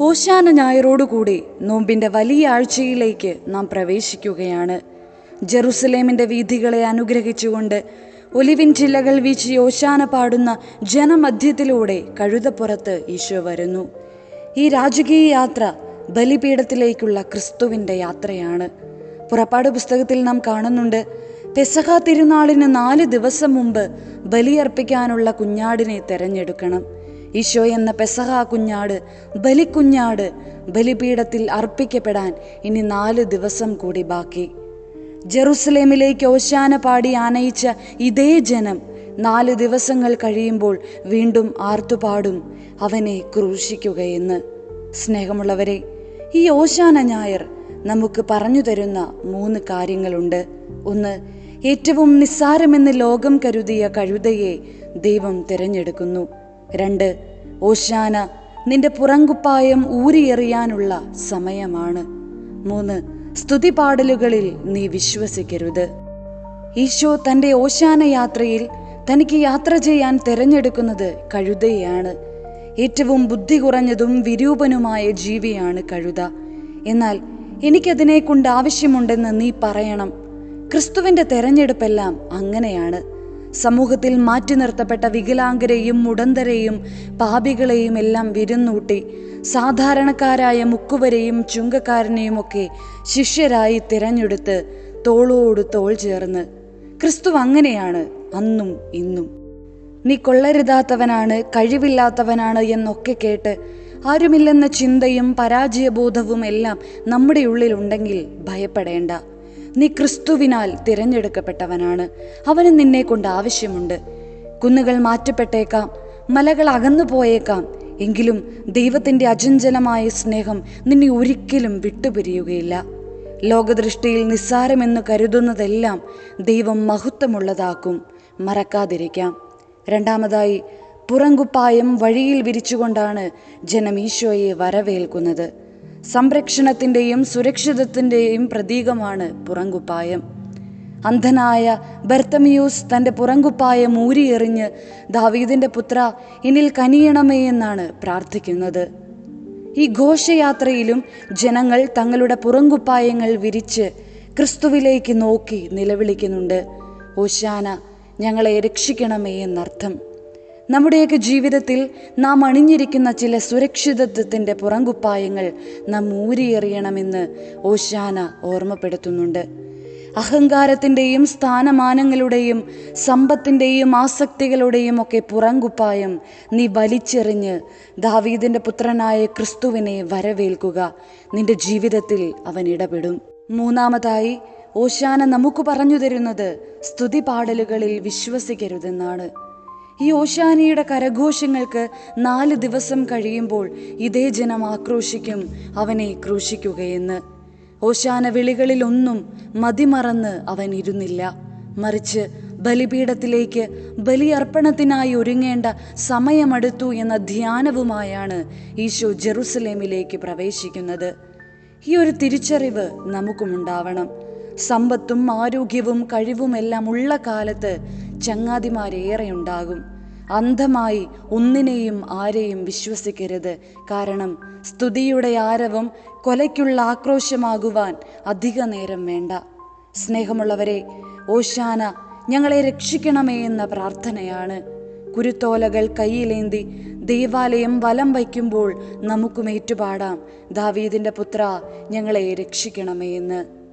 ഓശാന ഞായറോടുകൂടി നോമ്പിന്റെ വലിയ ആഴ്ചയിലേക്ക് നാം പ്രവേശിക്കുകയാണ്. ജെറുസലേമിന്റെ വീഥികളെ അനുഗ്രഹിച്ചുകൊണ്ട് ഒലിവിൻ ചില്ലകൾ വീശി ഓശാന പാടുന്ന ജനമധ്യത്തിലൂടെ കഴുതപ്പുറത്ത് ഈശോ വരുന്നു. ഈ രാജകീയ യാത്ര ബലിപീഠത്തിലേക്കുള്ള ക്രിസ്തുവിന്റെ യാത്രയാണ്. പുറപ്പാട് പുസ്തകത്തിൽ നാം കാണുന്നുണ്ട് പെസഹ തിരുനാളിന് നാല് ദിവസം മുമ്പ് ബലിയർപ്പിക്കാനുള്ള കുഞ്ഞാടിനെ തെരഞ്ഞെടുക്കണം. ഈശോ എന്ന പെസഹ കുഞ്ഞാട് ബലിക്കുഞ്ഞാട് ബലിപീഠത്തിൽ അർപ്പിക്കപ്പെടാൻ ഇനി നാല് ദിവസം കൂടി ബാക്കി. ജെറുസലേമിലേക്ക് ഓശാന പാടി ആനയിച്ച ഇതേ ജനം നാല് ദിവസങ്ങൾ കഴിയുമ്പോൾ വീണ്ടും ആർത്തുപാടും അവനെ ക്രൂശിക്കുകയെന്ന്. സ്നേഹമുള്ളവരെ ഈ ഓശാന ഞായർ നമുക്ക് പറഞ്ഞു തരുന്ന മൂന്ന് കാര്യങ്ങളുണ്ട്. ഒന്ന് ഏറ്റവും നിസ്സാരമെന്ന് ലോകം കരുതിയ കഴുതയെ ദൈവം തിരഞ്ഞെടുക്കുന്നു. രണ്ട് ഓശാന നിന്റെ പുറങ്കുപ്പായം ഊരിയെറിയാനുള്ള സമയമാണ്. മൂന്ന് സ്തുതിപാടലുകളിൽ നീ വിശ്വസിക്കരുത്. ഈശോ തന്റെ ഓശാന യാത്രയിൽ തനിക്ക് യാത്ര ചെയ്യാൻ തിരഞ്ഞെടുക്കുന്നത് കഴുതയാണ്. ഏറ്റവും ബുദ്ധി കുറഞ്ഞതും വിരൂപനുമായ ജീവിയാണ് കഴുത. എന്നാൽ എനിക്കതിനെ കൊണ്ട് ആവശ്യമുണ്ടെന്ന് നീ പറയണം. ക്രിസ്തുവിന്റെ തെരഞ്ഞെടുപ്പെല്ലാം അങ്ങനെയാണ്. സമൂഹത്തിൽ മാറ്റി നിർത്തപ്പെട്ട വികലാംഗരെയും മുടന്തരെയും പാപികളെയും എല്ലാം വിരുന്നൂട്ടി. സാധാരണക്കാരായ മുക്കുവരെയും ചുങ്കക്കാരനെയും ഒക്കെ ശിഷ്യരായി തിരഞ്ഞെടുത്ത് തോളോട് തോൾ ചേർന്ന്. ക്രിസ്തു അങ്ങനെയാണ് അന്നും ഇന്നും. നീ കൊള്ളരുതാത്തവനാണ് കഴിവില്ലാത്തവനാണ് എന്നൊക്കെ കേട്ട് ആരുമില്ലെന്ന ചിന്തയും പരാജയബോധവും എല്ലാം നമ്മുടെ ഉള്ളിലുണ്ടെങ്കിൽ ഭയപ്പെടേണ്ട. നീ ക്രിസ്തുവിനാൽ തിരഞ്ഞെടുക്കപ്പെട്ടവനാണ്. അവന് നിന്നെ കൊണ്ട് ആവശ്യമുണ്ട്. കുന്നുകൾ മാറ്റപ്പെട്ടേക്കാം മലകൾ അകന്നു പോയേക്കാം എങ്കിലും ദൈവത്തിന്റെ അചഞ്ചലമായ സ്നേഹം നിന്നെ ഒരിക്കലും വിട്ടുപിരിയുകയില്ല. ലോകദൃഷ്ടിയിൽ നിസ്സാരമെന്ന് കരുതുന്നതെല്ലാം ദൈവം മഹത്വമുള്ളതാക്കും. മറക്കാതിരിക്കാം. രണ്ടാമതായി പുറങ്കുപ്പായം വഴിയിൽ വിരിച്ചുകൊണ്ടാണ് ജനം ഈശോയെ വരവേൽക്കുന്നത്. സംരക്ഷണത്തിന്റെയും സുരക്ഷിതത്തിന്റെയും പ്രതീകമാണ് പുറങ്കുപ്പായം. അന്ധനായ ബർത്തമിയൂസ് തന്റെ പുറങ്കുപ്പായം ഊരിയെറിഞ്ഞ് ദാവീദിന്റെ പുത്ര എന്നിൽ കനിയണമേ എന്നാണ് പ്രാർത്ഥിക്കുന്നത്. ഈ ഘോഷയാത്രയിലും ജനങ്ങൾ തങ്ങളുടെ പുറങ്കുപ്പായങ്ങൾ വിരിച്ച് ക്രിസ്തുവിലേക്ക് നോക്കി നിലവിളിക്കുന്നുണ്ട്. ഓശാന ഞങ്ങളെ രക്ഷിക്കണമേ എന്നർത്ഥം. നമ്മുടെയൊക്കെ ജീവിതത്തിൽ നാം അണിഞ്ഞിരിക്കുന്ന ചില സുരക്ഷിതത്വത്തിന്റെ പുറങ്കുപ്പായങ്ങൾ നാം ഊരിയെറിയണമെന്ന് ഓശാന ഓർമ്മപ്പെടുത്തുന്നുണ്ട്. അഹങ്കാരത്തിന്റെയും സ്ഥാനമാനങ്ങളുടെയും സമ്പത്തിന്റെയും ആസക്തികളുടെയും ഒക്കെ പുറങ്കുപ്പായം നീ വലിച്ചെറിഞ്ഞ് ദാവീദിന്റെ പുത്രനായ ക്രിസ്തുവിനെ വരവേൽക്കുക. നിന്റെ ജീവിതത്തിൽ അവൻ ഇടപെടും. മൂന്നാമതായി ഓശാന നമുക്ക് പറഞ്ഞു തരുന്നത് സ്തുതി പാടലുകളിൽ വിശ്വസിക്കരുതെന്നാണ്. ഈ ഓശാനിയുടെ കരഘോഷങ്ങൾക്ക് നാല് ദിവസം കഴിയുമ്പോൾ ഇതേ ജനം ആക്രോശിക്കും അവനെ ക്രൂശിക്കുകയെന്ന്. ഓശാന വിളികളിലൊന്നും മതിമറന്ന് അവൻ ഇരുന്നില്ല. മറിച്ച് ബലിപീഠത്തിലേക്ക് ബലിയർപ്പണത്തിനായി ഒരുങ്ങേണ്ട സമയമെടുത്തു എന്ന ധ്യാനവുമായാണ് ഈശോ ജെറുസലേമിലേക്ക് പ്രവേശിക്കുന്നത്. ഈ ഒരു തിരിച്ചറിവ് നമുക്കുമുണ്ടാവണം. സമ്പത്തും ആരോഗ്യവും കഴിവുമെല്ലാം ഉള്ള കാലത്ത് ചങ്ങാതിമാരേറെ ഉണ്ടാകും അന്ധമായി ഒന്നിനെയും ആരെയും വിശ്വസിക്കരുത്. കാരണം സ്തുതിയുടെ ആരവം കൊലയ്ക്കുള്ള ആക്രോശമാകുവാൻ അധിക നേരം വേണ്ട. സ്നേഹമുള്ളവരെ ഓശാന ഞങ്ങളെ രക്ഷിക്കണമേ എന്ന പ്രാർത്ഥനയാണ്. കുരുത്തോലകൾ കയ്യിലേന്തി ദേവാലയം വലം വയ്ക്കുമ്പോൾ നമുക്കും ഏറ്റുപാടാം. ദാവീദിന്റെ പുത്ര ഞങ്ങളെ രക്ഷിക്കണമേ എന്ന്.